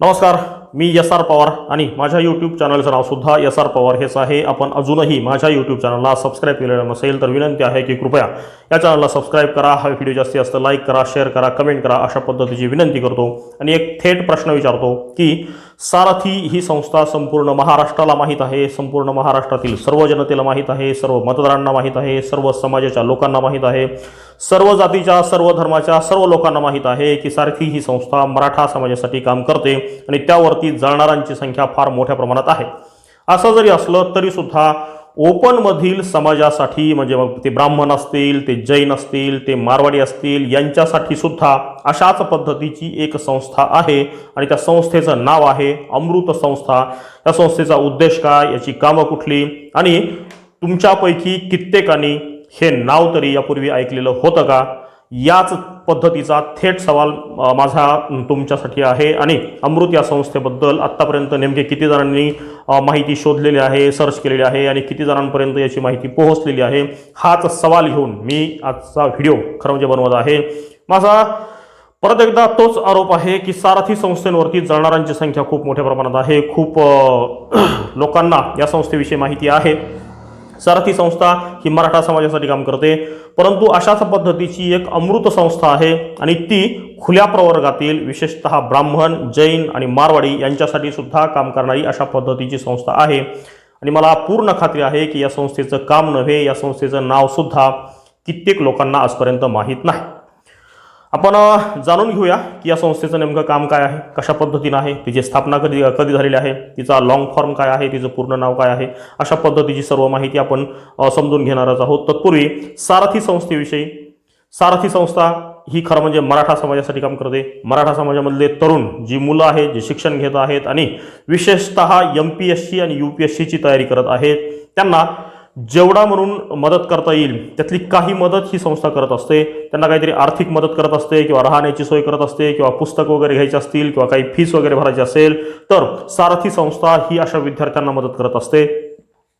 नमस्कार मी S R Pawar आणि माझ्या यूट्यूब चॅनलचं नावसुद्धा एस आर पवार हेच आहे. आपण अजूनही माझ्या यूट्यूब चॅनलला सबस्क्राईब केलेलं नसेल तर विनंती आहे की कृपया या चॅनलला सबस्क्राईब करा. हा व्हिडिओ जास्तीत जास्त लाईक करा शेअर करा कमेंट करा अशा पद्धतीची विनंती करतो. आणि एक थेट प्रश्न विचारतो की सारथी ही संस्था संपूर्ण महाराष्ट्राला माहीत आहे? संपूर्ण महाराष्ट्रातील सर्व जनतेला माहीत आहे? सर्व मतदारांना माहीत आहे? सर्व समाजाच्या लोकांना माहीत आहे? सर्व जातीच्या सर्व धर्माच्या सर्व लोकांना माहीत आहे की सारखी ही संस्था मराठा समाजासाठी काम करते आणि त्यावरती जळणाऱ्यांची संख्या फार मोठ्या प्रमाणात आहे. असं जरी असलं तरीसुद्धा ओपनमधील समाजासाठी म्हणजे मग ते ब्राह्मण असतील ते जैन असतील ते मारवाडी असतील यांच्यासाठी सुद्धा अशाच पद्धतीची एक संस्था आहे आणि त्या संस्थेचं नाव आहे अमृत संस्था. या संस्थेचा उद्देश काय याची कामं कुठली? आणि तुमच्यापैकी कित्येकानी हे नाव तरी यापूर्वी ऐकलेलं होतं का? याच पद्धतीचा थेट सवाल माझा तुमच्यासाठी आहे. आणि अमृत या संस्थेबद्दल आत्तापर्यंत नेमके किती जणांनी माहिती शोधलेली आहे सर्च केलेली आहे आणि किती जणांपर्यंत याची माहिती पोहोचलेली आहे हाच सवाल घेऊन मी आजचा व्हिडिओ खरं म्हणजे बनवत आहे. माझा परत एकदा तोच आरोप आहे की सारथी संस्थेवरती जळणारांची संख्या खूप मोठ्या प्रमाणात आहे. खूप लोकांना या संस्थेविषयी माहिती आहे. सारथी संस्था ही मराठा समाजासाठी काम करते. परंतु अशाच पद्धतीची एक अमृत संस्था आहे आणि ती खुल्या प्रवर्गातील विशेषतः ब्राह्मण जैन आणि मारवाडी यांच्यासाठी सुद्धा काम करणारी अशा पद्धतीची संस्था आहे. आणि मला पूर्ण खात्री आहे की या संस्थेचं काम नव्हे या संस्थेचं नावसुद्धा कित्येक लोकांना आजपर्यंत माहीत नाही. आपण जाणून घेऊया की या संस्थेचं नेमकं काम काय आहे कशा पद्धतीनं आहे तिची स्थापना कधी कधी झालेली आहे तिचा लॉंग फॉर्म काय आहे तिचं पूर्ण नाव काय आहे अशा पद्धतीची सर्व माहिती आपण समजून घेणारच आहोत. तत्पूर्वी सारथी संस्थेविषयी सारथी संस्था ही खरं म्हणजे मराठा समाजासाठी काम करते. मराठा समाजामधले तरुण जी मुलं आहेत जे शिक्षण घेत आहेत आणि विशेषतः एम पी एस सी आणि यू पी एस सीची तयारी करत आहेत त्यांना जेवढा म्हणून मदत करता येईल त्यातली काही मदत ही संस्था करत असते. त्यांना काहीतरी आर्थिक मदत करत असते किंवा राहण्याची सोय करत असते किंवा पुस्तक वगैरे घ्यायची असतील किंवा काही फीस वगैरे भरायची असेल तर सारथी संस्था ही अशा विद्यार्थ्यांना मदत करत असते.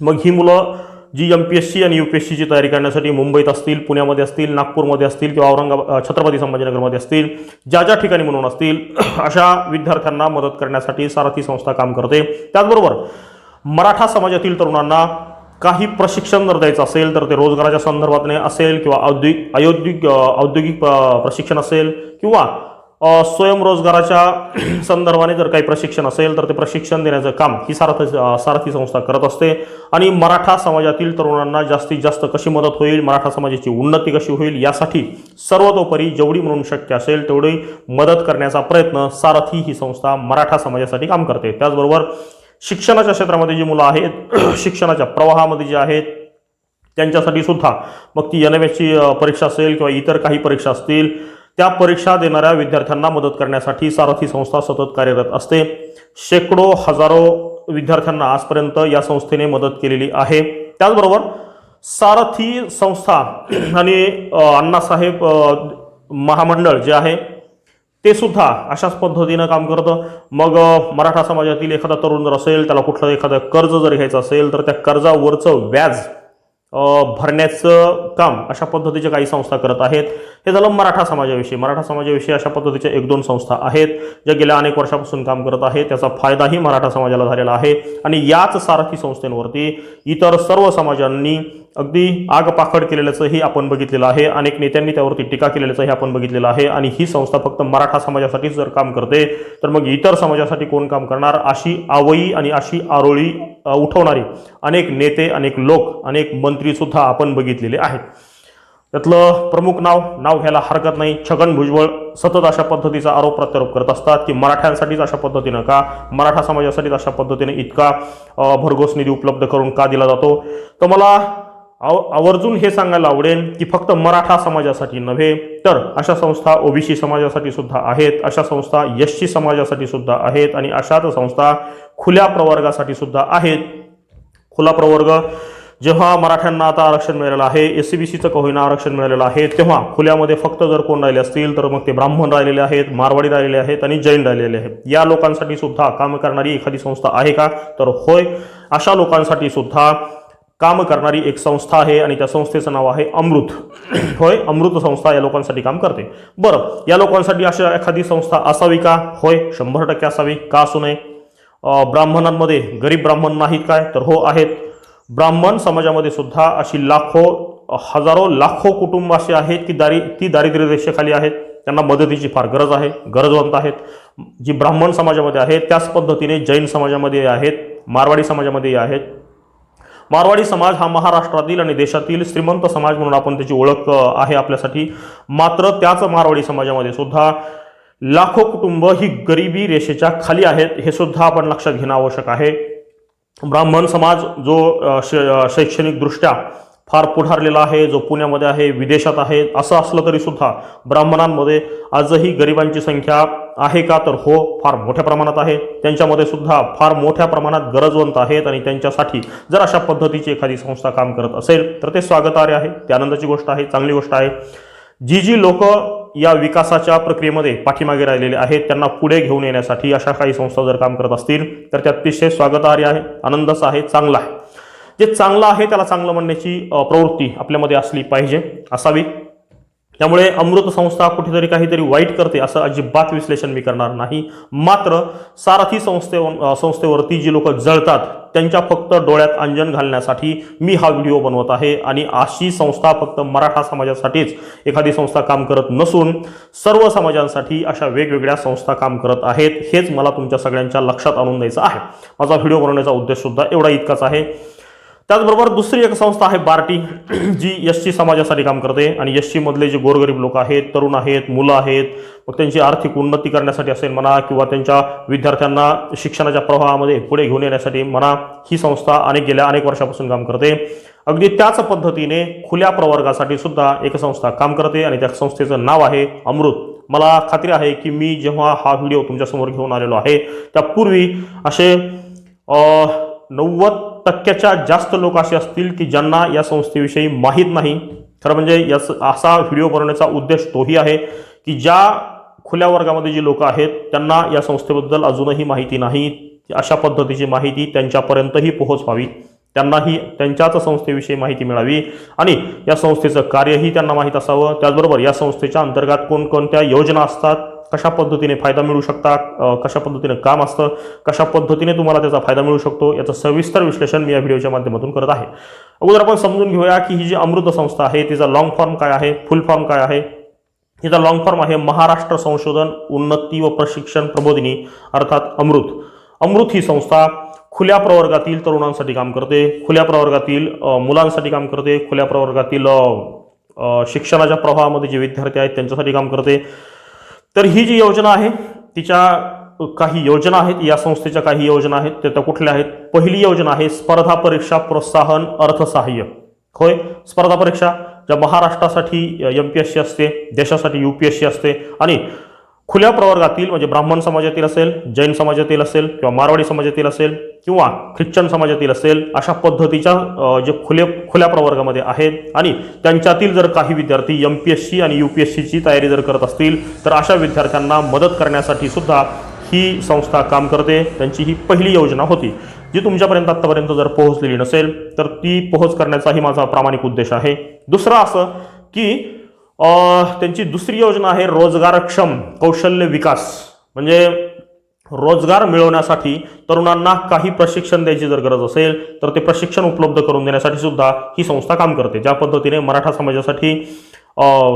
मग ही मुलं जी एम पी एस सी आणि यू पी एस सीची तयारी करण्यासाठी मुंबईत असतील पुण्यामध्ये असतील नागपूरमध्ये असतील किंवा औरंगाबाद छत्रपती संभाजीनगरमध्ये असतील ज्या ज्या ठिकाणी म्हणून असतील अशा विद्यार्थ्यांना मदत करण्यासाठी सारथी संस्था काम करते. त्याचबरोबर मराठा समाजातील तरुणांना काही प्रशिक्षण जर द्यायचं असेल तर ते रोजगाराच्या संदर्भातने असेल किंवा औद्योगिक औद्योगिक औद्योगिक प्रशिक्षण असेल किंवा स्वयंरोजगाराच्या संदर्भाने जर काही प्रशिक्षण असेल तर ते प्रशिक्षण देण्याचं काम ही सारथ सारथी संस्था करत असते. आणि मराठा समाजातील तरुणांना जास्तीत जास्त कशी मदत होईल मराठा समाजाची उन्नती कशी होईल यासाठी सर्वतोपरी जेवढी म्हणून शक्य असेल तेवढी मदत करण्याचा प्रयत्न सारथी ही संस्था मराठा समाजासाठी काम करते. त्याचबरोबर शिक्षणाच्या क्षेत्रामध्ये जी मुलं आहेत शिक्षणाच्या प्रवाहामध्ये जे आहेत त्यांच्यासाठी सुद्धा मग ती एन एम एसची परीक्षा असेल किंवा इतर काही परीक्षा असतील त्या परीक्षा देणाऱ्या विद्यार्थ्यांना मदत करण्यासाठी सारथी संस्था सतत कार्यरत असते. शेकडो हजारो विद्यार्थ्यांना आजपर्यंत या संस्थेने मदत केलेली आहे. त्याचबरोबर सारथी संस्था आणि अण्णासाहेब महामंडळ जे आहे ते सुद्धा अशाच पद्धतीनं काम करतं. मग मराठा समाजातील एखादा तरुण जर असेल त्याला कुठलं एखादं कर्ज जर घ्यायचं असेल तर त्या कर्जावरचं व्याज भरण्याचं काम अशा पद्धतीच्या काही संस्था करत आहेत. हे झालं मराठा समाजाविषयी. मराठा समाजाविषयी अशा पद्धतीच्या एक दोन संस्था आहेत ज्या गेल्या अनेक वर्षापासून काम करत आहेत. त्याचा फायदाही मराठा समाजाला झालेला आहे. आणि याच सारथी संस्थेवरती इतर सर्व समाजांनी अगदी आगपाखड केलेल्याचंही आपण बघितलेलं आहे. अनेक नेत्यांनी त्यावरती टीका केलेल्याचंही आपण बघितलेलं आहे. आणि ही संस्था फक्त मराठा समाजासाठीच जर काम करते तर मग इतर समाजासाठी कोण काम करणार? अशी आवई आणि अशी आरोळी उठवणारी अनेक नेते अनेक लोक अनेक मंत्रीसुद्धा आपण बघितलेले आहेत. त्यातलं प्रमुख नाव नाव घ्यायला हरकत नाही. छगन भुजबळ सतत अशा पद्धतीचा आरोप प्रत्यारोप करत असतात की मराठ्यांसाठीच अशा पद्धतीनं का? मराठा समाजासाठीच अशा पद्धतीने इतका भरघोस निधी उपलब्ध करून का दिला जातो? तर मला आव आवर्जून हे सांगायला आवडेल की फक्त मराठा समाजासाठी नव्हे तर अशा संस्था ओबीसी समाजासाठी सुद्धा आहेत अशा संस्था एस समाजासाठी सुद्धा आहेत आणि अशाच संस्था खुल्या प्रवर्गासाठी सुद्धा आहेत. खुला प्रवर्ग जेव्हा मराठ्यांना आता आरक्षण मिळालेलं आहे एस सी बी सीचं का होईना आरक्षण मिळालेलं आहे तेव्हा खुल्यामध्ये फक्त जर कोण राहिले असतील तर मग ते ब्राह्मण राहिलेले आहेत मारवाडी राहिलेले आहेत आणि जैन राहिलेले आहेत. या लोकांसाठी सुद्धा काम करणारी एखादी संस्था आहे का? तर होय अशा लोकांसाठी सुद्धा काम करणारी एक संस्था आहे आणि त्या संस्थेचं नाव आहे अमृत. होय अमृत संस्था या लोकांसाठी काम करते. बरं या लोकांसाठी अशा एखादी संस्था असावी का? होय शंभर टक्के असावी. का असू नये? ब्राह्मणांमध्ये गरीब ब्राह्मण नाहीत काय? तर हो आहेत. ब्राह्मण समाजामध्ये सुद्धा अशी लाखो हजारो लाखो कुटुंब असे आहेत की दारी ती दारिद्र्य रेषेखाली आहेत. त्यांना मदतीची फार गरज आहे गरजवंत आहेत. जी ब्राह्मण समाजामध्ये आहेत त्याच पद्धतीने जैन समाजामध्ये आहेत मारवाडी समाजामध्ये आहेत मारवाडी समाज हा महाराष्ट्रातील आणि देशातील श्रीमंत समाज म्हणून आपण त्याची ओळख आहे आपल्यासाठी. मात्र त्याच मारवाडी समाजामध्ये सुद्धा लाखो कुटुंब ही गरिबी रेषेच्या खाली आहेत हे सुद्धा आपण लक्षात घेणं आवश्यक आहे. ब्राह्मण समाज जो शैक्षणिकदृष्ट्या फार पुढारलेला आहे जो पुण्यामध्ये आहे विदेशात आहे असं असलं तरी सुद्धा ब्राह्मणांमध्ये आजही गरिबांची संख्या आहे का? तर हो फार मोठ्या प्रमाणात आहे. त्यांच्यामध्ये सुद्धा फार मोठ्या प्रमाणात गरजवंत आहेत आणि त्यांच्यासाठी जर अशा पद्धतीची एखादी संस्था काम करत असेल तर ते स्वागतार्ह आहे. ते आनंदाची गोष्ट आहे चांगली गोष्ट आहे. जी जी लोक या विकासाच्या प्रक्रियेमध्ये पाठीमागे राहिलेले आहेत त्यांना पुढे घेऊन येण्यासाठी अशा काही संस्था जर काम करत असतील तर ते अतिशय स्वागतार्ह आहे आनंदाचं आहे चांगलं आहे. जे चांगलं आहे त्याला चांगलं म्हणण्याची प्रवृत्ती आपल्यामध्ये असली पाहिजे असावी. त्यामुळे अमृत संस्था कुठेतरी काहीतरी वाईट करते असं अजिबात विश्लेषण मी करणार नाही. मात्र सारथी संस्थे संस्थेवरती जी लोक जळतात त्यांच्या फक्त डोळ्यात अंजन घालण्यासाठी मी हा व्हिडिओ बनवत आहे आणि अशी संस्था फक्त मराठा समाजासाठीच एखादी संस्था काम करत नसून सर्व समाजांसाठी अशा वेगवेगळ्या संस्था काम करत आहेत हेच मला तुमच्या सगळ्यांच्या लक्षात आणून द्यायचं आहे. माझा व्हिडिओ बनवण्याचा उद्देश सुद्धा एवढा इतकाच आहे. त्याचबरोबर दुसरी एक संस्था आहे बार्टी जी एस सी समाजासाठी काम करते. आणि एस मधले जे गोरगरीब लोक आहेत तरुण आहेत मुलं आहेत मग त्यांची आर्थिक उन्नती करण्यासाठी असेल म्हणा किंवा त्यांच्या विद्यार्थ्यांना शिक्षणाच्या प्रवाहामध्ये पुढे घेऊन येण्यासाठी म्हणा ही संस्था अनेक गेल्या अनेक वर्षापासून काम करते. अगदी त्याच पद्धतीने खुल्या प्रवर्गासाठी सुद्धा एक संस्था काम करते आणि त्या संस्थेचं नाव आहे अमृत. मला खात्री आहे की मी जेव्हा हा व्हिडिओ तुमच्यासमोर घेऊन आलेलो आहे त्यापूर्वी असे नव्वद टक्क्याच्या जास्त लोक असे असतील की ज्यांना या संस्थेविषयी माहीत नाही. खरं म्हणजे याच असा व्हिडिओ बनवण्याचा उद्देश तोही आहे की ज्या खुल्या वर्गामध्ये जी लोक आहेत त्यांना या संस्थेबद्दल अजूनही माहिती नाही. अशा पद्धतीची माहिती त्यांच्यापर्यंतही पोहोचवावी त्यांनाही त्यांच्याच संस्थेविषयी माहिती मिळावी आणि या संस्थेचं कार्यही त्यांना माहीत असावं. त्याचबरोबर या संस्थेच्या अंतर्गत कोणकोणत्या योजना असतात कशा पद्धतीने फायदा मिळू शकता कशा पद्धतीने काम असतं कशा पद्धतीने तुम्हाला त्याचा फायदा मिळू शकतो याचं सविस्तर विश्लेषण मी या व्हिडिओच्या माध्यमातून करत आहे. अगोदर आपण समजून घेऊया की ही जी अमृत संस्था आहे तिचा लॉंग फॉर्म काय आहे फुल फॉर्म काय आहे? हिचा लॉंग फॉर्म आहे महाराष्ट्र संशोधन उन्नती व प्रशिक्षण प्रबोधिनी अर्थात अमृत. अमृत ही संस्था खुल्या प्रवर्गातील तरुणांसाठी काम करते खुल्या प्रवर्गातील मुलांसाठी काम करते खुल्या प्रवर्गातील शिक्षणाच्या प्रवाहामध्ये जे विद्यार्थी आहेत त्यांच्यासाठी काम करते. तर ही जी योजना आहे तिच्या काही योजना आहेत या संस्थेच्या काही योजना आहेत त्या त्या कुठल्या आहेत? पहिली योजना आहे स्पर्धा परीक्षा प्रोत्साहन अर्थसहाय्य. होय? स्पर्धा परीक्षा ज्या महाराष्ट्रासाठी एम पी एस सी असते देशासाठी यू पी एस सी असते आणि खुल्या प्रवर्गातील म्हणजे ब्राह्मण समाजातील असेल जैन समाजातील असेल किंवा मारवाडी समाजातील असेल किंवा ख्रिश्चन समाजातील असेल अशा पद्धतीच्या जे खुले खुल्या प्रवर्गामध्ये आहेत. आणि त्यांच्यातील जर काही विद्यार्थी एम पी एस सी आणि यू पी एस सीची तयारी जर करत असतील तर अशा विद्यार्थ्यांना मदत करण्यासाठी सुद्धा ही संस्था काम करते. त्यांची ही पहिली योजना होती जी तुमच्यापर्यंत आत्तापर्यंत जर पोहोचलेली नसेल तर ती पोहोच करण्याचाही माझा प्रामाणिक उद्देश आहे. दुसरं असं की त्यांची दुसरी योजना आहे रोजगारक्षम कौशल्य विकास. म्हणजे रोजगार मिळवण्यासाठी तरुणांना काही प्रशिक्षण द्यायची जर गरज असेल तर ते प्रशिक्षण उपलब्ध करून देण्यासाठी सुद्धा ही संस्था काम करते. ज्या पद्धतीने मराठा समाजासाठी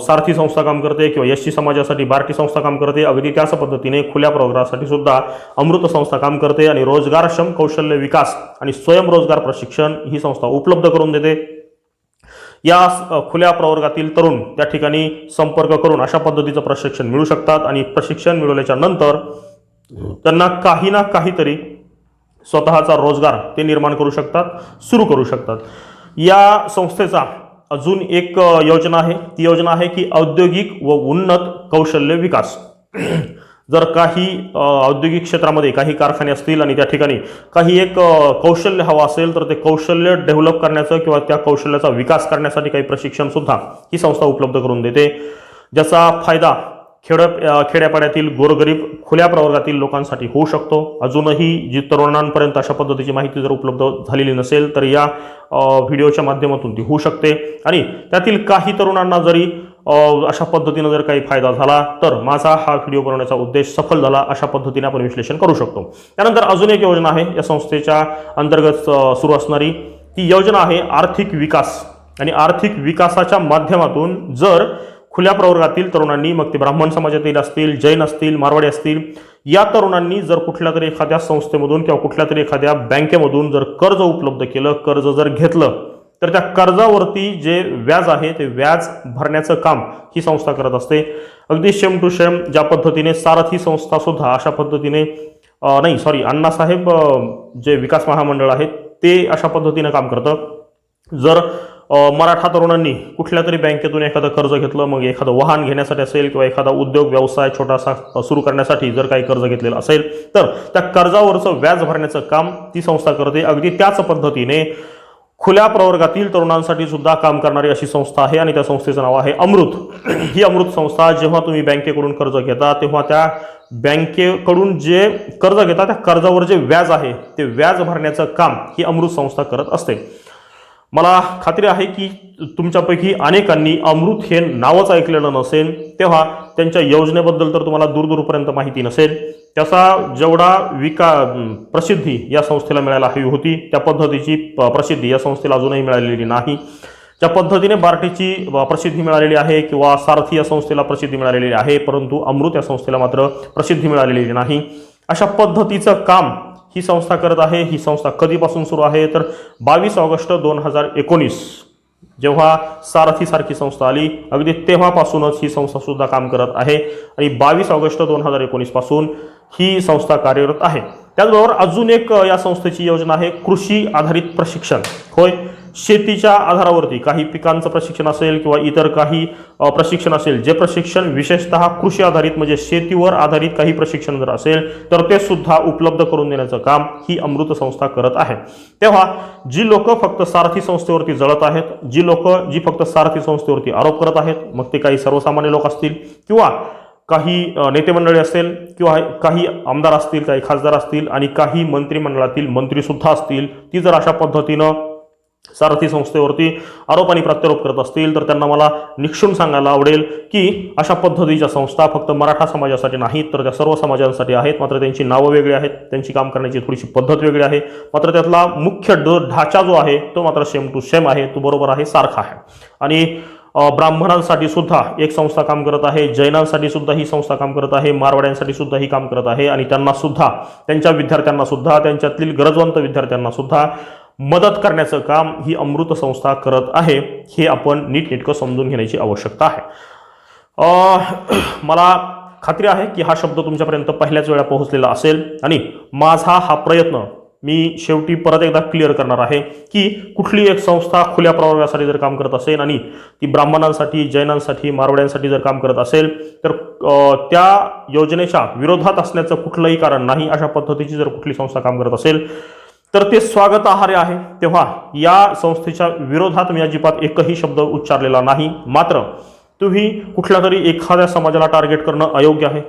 सारथी संस्था काम करते किंवा एस सी समाजासाठी बार्टी संस्था काम करते अगदी त्याच पद्धतीने खुल्या प्रोग्रामसाठी सुद्धा अमृत संस्था काम करते आणि रोजगारक्षम कौशल्य विकास आणि स्वयंरोजगार प्रशिक्षण ही संस्था उपलब्ध करून देते. या खुल्या प्रवर्गातील तरुण त्या ठिकाणी संपर्क करून अशा पद्धतीचं प्रशिक्षण मिळू शकतात आणि प्रशिक्षण मिळवल्याच्या नंतर त्यांना काही ना काहीतरी स्वतःचा रोजगार ते निर्माण करू शकतात सुरू करू शकतात. या संस्थेचा अजून एक योजना आहे. ती योजना आहे की औद्योगिक व उन्नत कौशल्य विकास. जर काही औद्योगिक क्षेत्रामध्ये काही कारखाने असतील आणि त्या ठिकाणी काही एक कौशल्य हवं असेल तर ते कौशल्य डेव्हलप करण्याचं किंवा त्या कौशल्याचा विकास करण्यासाठी काही प्रशिक्षणसुद्धा ही संस्था उपलब्ध करून देते. ज्याचा फायदा खेड खेड्यापाड्यातील गोरगरीब खुल्या प्रवर्गातील लोकांसाठी होऊ शकतो. अजूनही जी तरुणांपर्यंत अशा पद्धतीची माहिती जर उपलब्ध झालेली नसेल तर या व्हिडिओच्या माध्यमातून ती होऊ शकते. आणि त्यातील काही तरुणांना जरी अशा पद्धतीनं जर काही फायदा झाला तर माझा हा व्हिडिओ बनवण्याचा उद्देश सफल झाला अशा पद्धतीने आपण विश्लेषण करू शकतो. त्यानंतर अजून एक योजना आहे या संस्थेच्या अंतर्गत सुरू असणारी. ती योजना आहे आर्थिक विकास. आणि आर्थिक विकासाच्या माध्यमातून जर खुल्या प्रवर्गातील तरुणांनी मग ते ब्राह्मण समाजातील असतील जैन असतील मारवाडी असतील या तरुणांनी जर कुठल्या तरी एखाद्या संस्थेमधून किंवा कुठल्या तरी एखाद्या बँकेमधून जर कर्ज उपलब्ध केलं कर्ज जर घेतलं तर त्या कर्जावरती जे व्याज आहे ते व्याज भरण्याचं काम ही संस्था करत असते. अगदी शेम टू शेम ज्या पद्धतीने सारथी संस्था सुद्धा अशा पद्धतीने नाही सॉरी अण्णासाहेब जे विकास महामंडळ आहे ते अशा पद्धतीनं काम करतं. जर मराठा तरुणांनी कुठल्या तरी बँकेतून एखादं कर्ज घेतलं मग एखादं वाहन घेण्यासाठी असेल किंवा एखादा उद्योग व्यवसाय छोटासा सुरू करण्यासाठी जर काही कर्ज घेतलेलं असेल तर त्या कर्जावरचं व्याज भरण्याचं काम ती संस्था करते. अगदी त्याच पद्धतीने खुल्या प्रवर्गातील तरुणांसाठी सुद्धा काम करणारी अशी संस्था आहे आणि त्या संस्थेचं नाव आहे अमृत. ही अमृत संस्था जेव्हा तुम्ही बँकेकडून कर्ज घेता तेव्हा त्या बँकेकडून जे कर्ज घेता त्या कर्जावर जे व्याज आहे ते व्याज भरण्याचं काम ही अमृत संस्था करत असते. मला खात्री आहे की तुमच्यापैकी अनेकांनी अमृत हे नावच ऐकलेलं नसेल तेव्हा त्यांच्या योजनेबद्दल तर तुम्हाला दूरदूरपर्यंत माहिती नसेल. त्याचा जेवढा विका प्रसिद्धी या संस्थेला मिळायला हवी होती त्या पद्धतीची प्रसिद्धी या संस्थेला अजूनही मिळालेली नाही. ज्या पद्धतीने बार्टीची प्रसिद्धी मिळालेली आहे किंवा सारथी या संस्थेला प्रसिद्धी मिळालेली आहे परंतु अमृत या संस्थेला मात्र प्रसिद्धी मिळालेली नाही. अशा पद्धतीचं काम ही संस्था करत आहे. ही संस्था कधीपासून सुरू आहे? तर बावीस ऑगस्ट दोन हजार एकोणीस. जेव्हा सारथीसारखी संस्था आली अगदी तेव्हापासूनच ही संस्था सुद्धा काम करत आहे. आणि बावीस ऑगस्ट दोन हजार एकोणीसपासून ही संस्था कार्यरत आहे. त्याचबरोबर अजून एक या संस्थेची योजना आहे कृषी आधारित प्रशिक्षण. होय? शेतीच्या आधारावरती काही पिकांचं प्रशिक्षण असेल किंवा इतर काही प्रशिक्षण असेल जे प्रशिक्षण विशेषतः कृषी आधारित म्हणजे शेतीवर आधारित काही प्रशिक्षण जर असेल तर ते सुद्धा उपलब्ध करून देण्याचं काम ही अमृत संस्था करत आहे. तेव्हा जी लोक फक्त सारथी संस्थेवरती जळत आहेत जी लोक जी फक्त सारथी संस्थेवरती आरोप करत आहेत मग ते काही सर्वसामान्य लोक असतील किंवा काही नेतेमंडळी असेल किंवा काही आमदार असतील काही खासदार असतील आणि काही मंत्रिमंडळातील मंत्रीसुद्धा असतील ती जर अशा पद्धतीनं सारथी संस्थेवरती आरोप आणि प्रत्यारोप करत असतील तर त्यांना मला निक्षून सांगायला आवडेल की अशा पद्धतीच्या संस्था फक्त मराठा समाजासाठी नाहीत तर त्या सर्व समाजांसाठी आहेत. मात्र त्यांची नावं वेगळी आहेत त्यांची काम करण्याची थोडीशी पद्धत वेगळी आहे. मात्र त्यातला मुख्य ड ढाचा जो आहे तो मात्र सेम टू सेम आहे तो बरोबर आहे सारखा आहे. आणि ब्राह्मणांसाठी सुद्धा एक संस्था काम करत आहे जैनांसाठी सुद्धा ही संस्था काम करत आहे मारवाड्यांसाठी सुद्धा ही काम करत आहे आणि त्यांना सुद्धा त्यांच्या विद्यार्थ्यांना सुद्धा त्यांच्यातील गरजवंत विद्यार्थ्यांना सुद्धा मदत करण्याचं काम ही अमृत संस्था करत आहे हे आपण नीटनेटकं समजून घेण्याची आवश्यकता आहे. मला खात्री आहे की हा शब्द तुमच्यापर्यंत पहिल्याच वेळा पोहोचलेला असेल आणि माझा हा प्रयत्न मी शेवटी परत एकदा क्लिअर करणार आहे की कुठली एक संस्था खुल्या प्रवर्गासाठी जर काम करत असेल आणि ती ब्राह्मणांसाठी जैनांसाठी मारवाड्यांसाठी जर काम करत असेल तर त्या योजनेच्या विरोधात असण्याचं कुठलंही कारण नाही अशा पद्धतीची जर कुठली संस्था काम करत असेल तर ते स्वागत आहार्य आहे. तेव्हा या संस्थेच्या विरोधात मी अजिबात एकही शब्द उच्चारलेला नाही. मात्र तुम्ही कुठल्या तरी एखाद्या समाजाला टार्गेट करणं अयोग्य आहे.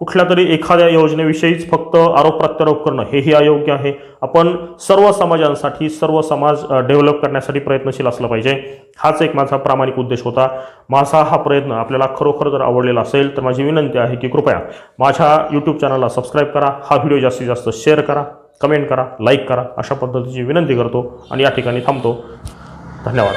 कुठल्या तरी एखाद्या योजनेविषयीच फक्त आरोप प्रत्यारोप करणं हेही अयोग्य आहे. आपण सर्व समाजांसाठी सर्व समाज डेव्हलप करण्यासाठी प्रयत्नशील असलं पाहिजे. हाच एक माझा प्रामाणिक उद्देश होता. माझा हा प्रयत्न आपल्याला खरोखर जर आवडलेला असेल तर माझी विनंती आहे की कृपया माझ्या यूट्यूब चॅनलला सबस्क्राईब करा. हा व्हिडिओ जास्तीत जास्त शेअर करा. कमेंट करा लाईक करा अशा पद्धतीची विनंती करतो आणि या ठिकाणी थांबतो. धन्यवाद.